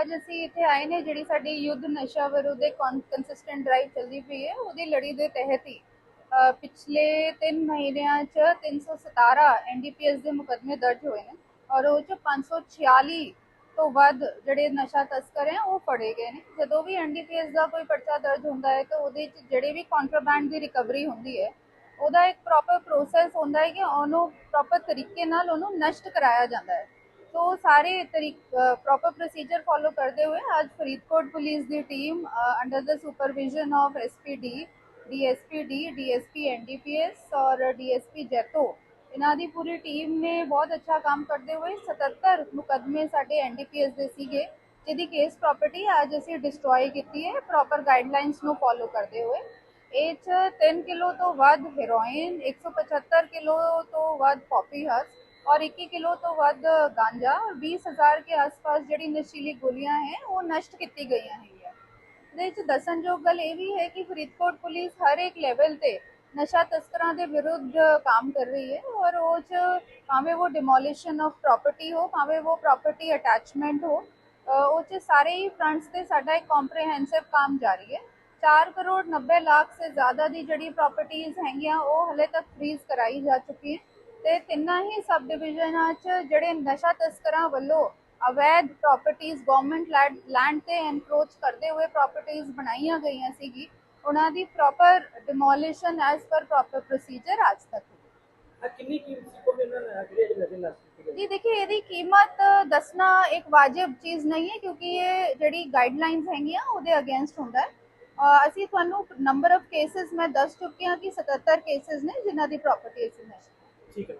ਅੱਜ ਅਸੀਂ ਇੱਥੇ ਆਏ ਨੇ, ਜਿਹੜੀ ਸਾਡੀ ਯੁੱਧ ਨਸ਼ਾ ਵਿਰੁੱਧ ਇੱਕ ਕੰਸਿਸਟੈਂਟ ਡਰਾਈਵ ਚੱਲਦੀ ਪਈ ਹੈ, ਉਹਦੀ ਲੜੀ ਦੇ ਤਹਿਤ ਹੀ। ਪਿਛਲੇ 3 ਮਹੀਨਿਆਂ ਚ 317 ਐਨਡੀਪੀਐਸ ਦੇ ਮੁਕੱਦਮੇ ਦਰਜ ਹੋਏ ਨੇ ਔਰ ਉਹ ਚ 546 ਤੋਂ ਵੱਧ ਜਿਹੜੇ ਨਸ਼ਾ ਤਸਕਰ ਹੈ, ਉਹ ਫੜੇ ਗਏ ਨੇ। ਜਦੋਂ ਵੀ ਐਨਡੀਪੀਐਸ ਦਾ ਕੋਈ ਪਰਚਾ ਦਰਜ ਹੁੰਦਾ ਹੈ ਤਾਂ ਉਹਦੇ ਚ ਜਿਹੜੇ ਵੀ ਕੰਟਰਾਬੈਂਡ ਦੀ ਰਿਕਵਰੀ ਹੁੰਦੀ ਹੈ, ਉਹਦਾ ਇੱਕ ਪ੍ਰੋਪਰ ਪ੍ਰੋਸੈਸ ਹੁੰਦਾ ਹੈ ਕਿ ਉਹਨੂੰ ਪ੍ਰੋਪਰ ਤਰੀਕੇ ਨਾਲ ਉਹਨੂੰ ਨਸ਼ਟ ਕਰਾਇਆ ਜਾਂਦਾ ਹੈ। तो सारे प्रॉपर प्रोसीजर फॉलो करते हुए आज Faridkot police the team under the supervision of SPD DSPD DSP NDPS ਔਰ ਡੀਐਸਪੀ ਜੈਤੋ ਇਹਨਾਂ ਦੀ ਪੂਰੀ ਟੀਮ ਨੇ ਬਹੁਤ ਅੱਛਾ ਕੰਮ ਕਰਦੇ ਹੋਏ 77 ਮੁਕਦਮੇ ਸਾਡੇ ਐਨਡੀਪੀਐਸ ਦੇ ਸੀਗੇ ਜਿਹਦੀ ਕੇਸ ਪ੍ਰਾਪਰਟੀ ਅੱਜ ਅਸੀਂ ਡਿਸਟਰੋਏ ਕੀਤੀ ਹੈ ਪ੍ਰੋਪਰ ਗਾਈਡਲਾਈਨਸ ਨੂੰ ਫੋਲੋ ਕਰਦੇ ਹੋਏ ਇਹ 'ਚ 3 ਕਿਲੋ ਤੋਂ ਵੱਧ ਹੈਰੋਇਨ 175 ਕਿਲੋ ਤੋਂ ਵੱਧ ਪੌਪੀ ਹਸ ਔਰ 21 ਕਿਲੋ ਤੋਂ ਵੱਧ ਗਾਂਜਾ ਔਰ 20000 ਕੇ ਆਸ-ਪਾਸ ਜਿਹੜੀ ਨਸ਼ੀਲੀ ਗੋਲੀਆਂ ਹੈ, ਉਹ ਨਸ਼ਟ ਕੀਤੀ ਗਈਆਂ ਹੈਗੀਆਂ। ਇਹਦੇ ਵਿੱਚ ਦੱਸਣਯੋਗ ਗੱਲ ਇਹ ਵੀ ਹੈ ਕਿ ਫਰੀਦਕੋਟ ਪੁਲਿਸ ਹਰ ਇੱਕ ਲੈਵਲ ਤੇ ਨਸ਼ਾ ਤਸਕਰਾਂ ਦੇ ਵਿਰੁੱਧ ਕੰਮ ਕਰ ਰਹੀ ਹੈ ਔਰ ਉਹ ਚ ਭਾਵੇਂ ਉਹ ਡਿਮੋਲੀਸ਼ਨ ਆਫ ਪ੍ਰਾਪਰਟੀ ਹੋ, ਭਾਵੇਂ ਉਹ ਪ੍ਰਾਪਰਟੀ ਅਟੈਚਮੈਂਟ ਹੋ ਉਹ ਚ ਸਾਰੇ ਹੀ ਫਰੰਟਸ ਤੇ ਸਾਡਾ ਇੱਕ ਕੰਪਰੀਹੈਂਸਿਵ ਕੰਮ ਜਾਰੀ ਹੈ। 4 ਕਰੋੜ 90 ਲੱਖ ਸੇ ਜ਼ਿਆਦਾ ਦੀ ਜਿਹੜੀ ਪ੍ਰਾਪਰਟੀਆਂ ਹੈਗੀਆਂ, ਉਹ ਹਲੇ ਤੱਕ ਫ੍ਰੀਜ਼ ਕਰਾਈ ਜਾ ਚੁੱਕੀ ਹੈ। ਤੇ ਤਿੰਨਾਂ ਹੀ ਸਬ ਡਿਵੀਜ਼ਨਾਂ 'ਚ ਜਿਹੜੇ ਨਸ਼ਾ ਤਸਕਰਾਂ ਵੱਲੋਂ ਅਵੈਧ ਪ੍ਰਾਪਰਟੀਆਂ ਗਵਰਨਮੈਂਟ ਲੈਂਡ ਤੇ ਐਨਕਰੋਚ ਕਰਦੇ ਹੋਏ ਪ੍ਰਾਪਰਟੀਆਂ ਬਣਾਈਆਂ ਗਈਆਂ ਸੀਗੀ ਉਹਨਾਂ ਦੀ proper demolition as per proper procedure ਅੱਜ ਤੱਕ। ਕਿੰਨੀ ਜੀ ਦੇਖिए ਇਹਦੀ ਕੀਮਤ ਦੱਸਣਾ ਇੱਕ ਵਾਜਿਬ ਚੀਜ਼ ਨਹੀਂ ਹੈ ਕਿਉਂਕਿ ਇਹ ਜਿਹੜੀ ਗਾਈਡਲਾਈਨਸ ਹੈਗੀਆਂ ਉਹਦੇ ਅਗੇਂਸਟ ਹੁੰਦਾ ਹੈ। ਅਸੀਂ ਤੁਹਾਨੂੰ ਨੰਬਰ ਆਫ ਕੇਸਸ ਮੈਂ ਦੱਸ ਚੁੱਕੀ ਹਾਂ ਕਿ 77 ਕੇਸਸ ਨੇ ਜਿਨ੍ਹਾਂ ਦੀ ਪ੍ਰਾਪਰਟੀ ਇਸ ਨਸ਼ੇ ठीक है